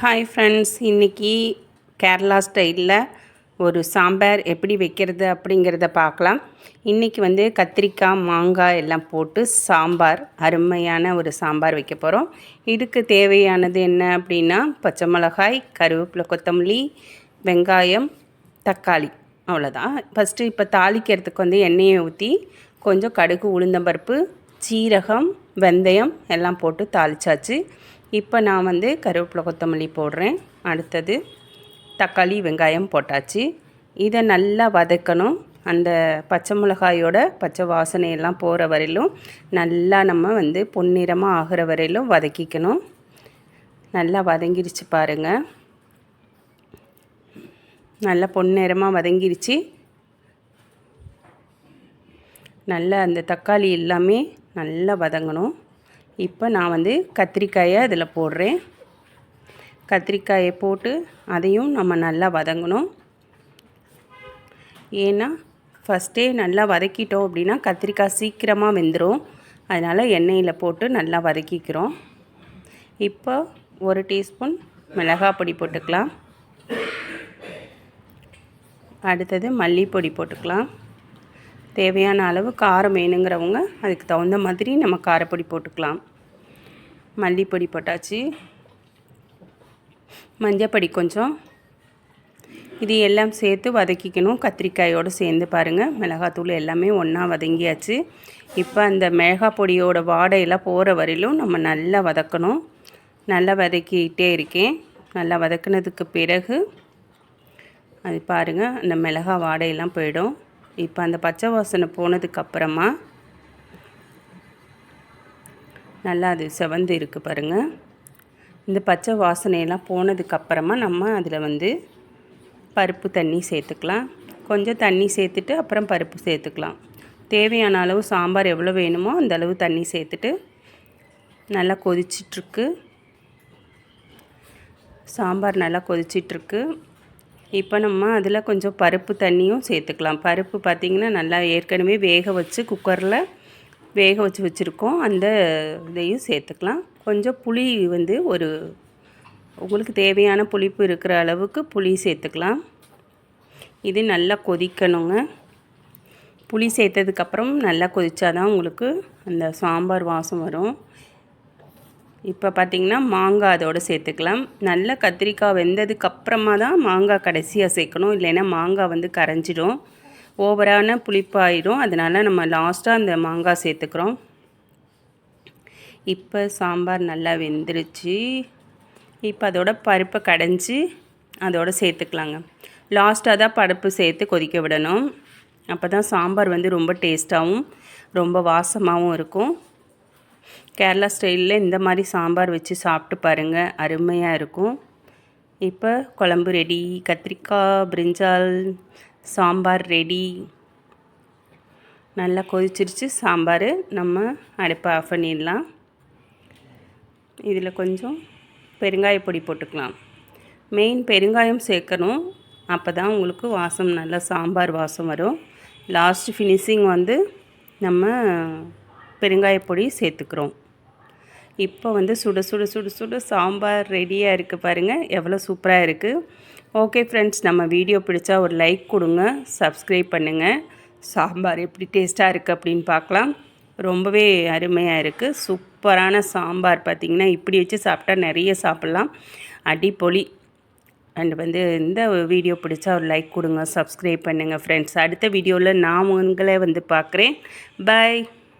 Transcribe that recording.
Hi friends இன்றைக்கி கேரளா ஸ்டைலில் ஒரு சாம்பார் எப்படி வைக்கிறது அப்படிங்கிறத பார்க்கலாம். இன்றைக்கி வந்து கத்திரிக்காய் மாங்காய் எல்லாம் போட்டு சாம்பார் அருமையான ஒரு சாம்பார் வைக்க போகிறோம் இதுக்கு தேவையானது என்ன அப்படின்னா பச்சை மிளகாய் கருவேப்பிலை கொத்தமல்லி வெங்காயம் தக்காளி. அவ்வளோதான் ஃபஸ்ட்டு இப்போ தாளிக்கிறதுக்கு வந்து எண்ணெயை ஊற்றி கொஞ்சம் கடுகு உளுந்தம்பருப்பு சீரகம் வெந்தயம் எல்லாம் போட்டு தாளிச்சாச்சு. இப்போ நான் வந்து கருவேப்பிலை கொத்தமல்லி போடுறேன். அடுத்தது தக்காளி வெங்காயம் போட்டாச்சு. இதை நல்லா வதக்கணும். அந்த பச்சை மிளகாயோட பச்சை வாசனையெல்லாம் போகிற வரையிலும் நல்லா நம்ம வந்து பொன்னிறமாக ஆகிற வரையிலும் வதக்கிக்கணும். நல்லா வதங்கிருச்சு பாருங்கள் நல்லா பொன்னிறமாக வதங்கிருச்சு. நல்லா அந்த தக்காளி எல்லாமே நல்லா வதங்கணும். இப்போ நான் வந்து கத்திரிக்காயை அதில் போடுறேன். கத்திரிக்காயை போட்டு அதையும் நம்ம நல்லா வதங்கணும். ஏன்னா ஃபஸ்ட்டே நல்லா வதக்கிட்டோம் அப்படின்னா கத்திரிக்காய் சீக்கிரமாக வெந்துடும் அதனால் எண்ணெயில் போட்டு நல்லா வதக்கிக்கிறோம். இப்போ ஒரு டீஸ்பூன் மிளகாய் பொடி போட்டுக்கலாம். அடுத்தது மல்லிப்பொடி போட்டுக்கலாம். தேவையான அளவு காரம் வேணுங்கிறவங்க அதுக்கு தகுந்த மாதிரி நம்ம காரப்பொடி போட்டுக்கலாம். மல்லிப்பொடி போட்டாச்சு. மஞ்சப்பொடி கொஞ்சம். இது எல்லாம் சேர்த்து வதக்கிக்கணும். கத்திரிக்காயோடு சேர்ந்து பாருங்கள் மிளகாத்தூள் எல்லாமே ஒன்றா வதங்கியாச்சு. இப்போ அந்த மிளகா பொடியோட வாடையெல்லாம் போகிற வரையிலும் நம்ம நல்லா வதக்கணும். நல்லா வதக்கிட்டே இருக்கேன். நல்லா வதக்கினதுக்கு பிறகு அது பாருங்கள் அந்த மிளகா வாடையெல்லாம் போயிடும். இப்போ அந்த பச்சை வாசனை போனதுக்கப்புறமா நல்லா அது செவந்து இருக்குது பாருங்கள் இந்த பச்சை வாசனையெல்லாம் போனதுக்கப்புறமா நம்ம அதில் வந்து பருப்பு தண்ணி சேர்த்துக்கலாம். கொஞ்சம் தண்ணி சேர்த்துட்டு அப்புறம் பருப்பு சேர்த்துக்கலாம். தேவையான அளவு சாம்பார் எவ்வளோ வேணுமோ அந்த அளவு தண்ணி சேர்த்துட்டு நல்லா கொதிச்சிட்ருக்கு. சாம்பார் நல்லா கொதிச்சிட்ருக்கு. இப்போ நம்ம அதில் கொஞ்சம் பருப்பு தண்ணியும் சேர்த்துக்கலாம். பருப்பு பார்த்திங்கன்னா நல்லா ஏற்கனவே வேக வச்சு குக்கரில் வேக வச்சு வச்சுருக்கோம். அந்த இதையும் சேர்த்துக்கலாம். கொஞ்சம் புளி வந்து ஒரு உங்களுக்கு தேவையான புளிப்பு இருக்கிற அளவுக்கு புளி சேர்த்துக்கலாம். இது நல்லா கொதிக்கணுங்க. புளி சேர்த்ததுக்கப்புறம் நல்லா கொதித்தா தான் உங்களுக்கு அந்த சாம்பார் வாசம் வரும். இப்போ பார்த்திங்கன்னா மாங்காய் அதோடு சேர்த்துக்கலாம். நல்ல கத்திரிக்காய் வெந்ததுக்கு அப்புறமா தான் மாங்காய் கடைசியாக சேர்க்கணும். இல்லைன்னா மாங்காய் வந்து கரைஞ்சிடும். ஓவரான புளிப்பாயிடும் அதனால் நம்ம லாஸ்ட்டாக அந்த மாங்காய் சேர்த்துக்கிறோம். இப்போ சாம்பார் நல்லா வெந்துருச்சு. இப்போ அதோட பருப்பை கடைஞ்சி அதோடு சேர்த்துக்கலாங்க. லாஸ்ட்டாக தான் பருப்பு சேர்த்து கொதிக்க விடணும். அப்போ தான் சாம்பார் வந்து ரொம்ப டேஸ்ட்டாகவும் ரொம்ப வாசமாகவும் இருக்கும். கேரளா ஸ்டைலில் இந்த மாதிரி சாம்பார் வச்சு சாப்பிட்டு பாருங்கள் அருமையாக இருக்கும். இப்போ குழம்பு ரெடி கத்திரிக்காய் பிரிஞ்சால் சாம்பார் ரெடி நல்லா கொதிச்சிருச்சு. சாம்பார் நம்ம அடுப்பை ஆஃப் பண்ணிடலாம். இதில் கொஞ்சம் பெருங்காய பொடி போட்டுக்கலாம். மெயின் பெருங்காயம் சேர்க்கணும். அப்போ தான் உங்களுக்கு வாசம் நல்லா சாம்பார் வாசம் வரும். லாஸ்ட் ஃபினிஷிங் வந்து நம்ம பெருங்காயப்பொடி சேர்த்துக்கிறோம். இப்போ வந்து சுட சுட சுட சுட சாம்பார் ரெடியாக இருக்குது பாருங்கள் எவ்வளோ சூப்பராக இருக்குது ஓகே ஃப்ரெண்ட்ஸ் நம்ம வீடியோ பிடிச்சா ஒரு லைக் கொடுங்க. சப்ஸ்கிரைப் பண்ணுங்கள் சாம்பார் எப்படி டேஸ்ட்டாக இருக்குது அப்படின்னு பார்க்கலாம். ரொம்பவே அருமையாக இருக்குது சூப்பரான சாம்பார் பார்த்திங்கன்னா இப்படி வச்சு சாப்பிட்டா நிறைய சாப்பிட்லாம். அடிப்பொலி. அண்ட் வந்து இந்த வீடியோ பிடிச்சா ஒரு லைக் கொடுங்க. சப்ஸ்கிரைப் பண்ணுங்கள் ஃப்ரெண்ட்ஸ் அடுத்த வீடியோவில் நான் உங்களை வந்து பார்க்குறேன். பாய்